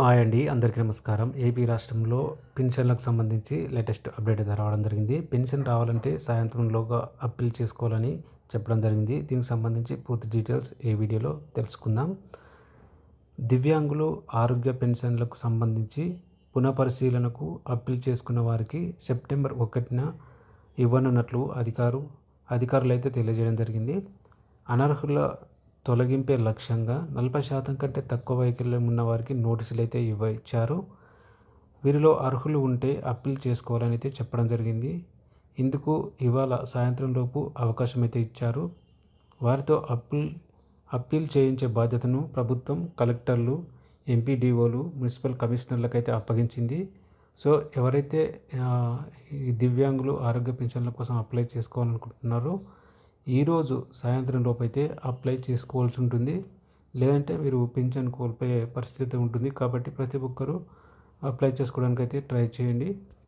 Hi అండి అందరికీ నమస్కారం. ఏపీ రాష్ట్రంలో పెన్షన్లకు సంబంధించి లేటెస్ట్ అప్డేట్ అయితే రావడం జరిగింది. పెన్షన్ రావాలంటే సాయంత్రంలోగా అప్పీల్ చేసుకోవాలని చెప్పడం జరిగింది. దీనికి సంబంధించి పూర్తి డీటెయిల్స్ ఈ వీడియోలో తెలుసుకుందాం. దివ్యాంగులు ఆరోగ్య పెన్షన్లకు సంబంధించి పునఃపరిశీలనకు అప్పీల్ చేసుకున్న వారికి సెప్టెంబర్ ఒకటిన ఇవ్వనున్నట్లు అధికారు అధికారులు అయితే తెలియజేయడం జరిగింది. అనర్హుల తొలగింపే లక్ష్యంగా నలభై శాతం కంటే తక్కువ వైకల్యం ఉన్న వారికి నోటీసులు అయితే ఇవ్వ ఇచ్చారు వీరిలో అర్హులు ఉంటే అప్పీల్ చేసుకోవాలని అయితే చెప్పడం జరిగింది. ఇందుకు ఇవాళ సాయంత్రం లోపు అవకాశం అయితే ఇచ్చారు. వారితో అప్పీల్ అప్పీల్ చేయించే బాధ్యతను ప్రభుత్వం కలెక్టర్లు ఎంపీడీఓలు మున్సిపల్ కమిషనర్లకైతే అప్పగించింది. సో ఎవరైతే ఈ దివ్యాంగులు ఆరోగ్య పెన్షన్ల కోసం అప్లై చేసుకోవాలనుకుంటున్నారో ఈరోజు సాయంత్రం లోపైతే అయితే అప్లై చేసుకోవాల్సి ఉంటుంది. లేదంటే మీరు పింఛన్ కోల్పోయే పరిస్థితి ఉంటుంది. కాబట్టి ప్రతి ఒక్కరూ అప్లై చేసుకోవడానికి అయితే ట్రై చేయండి.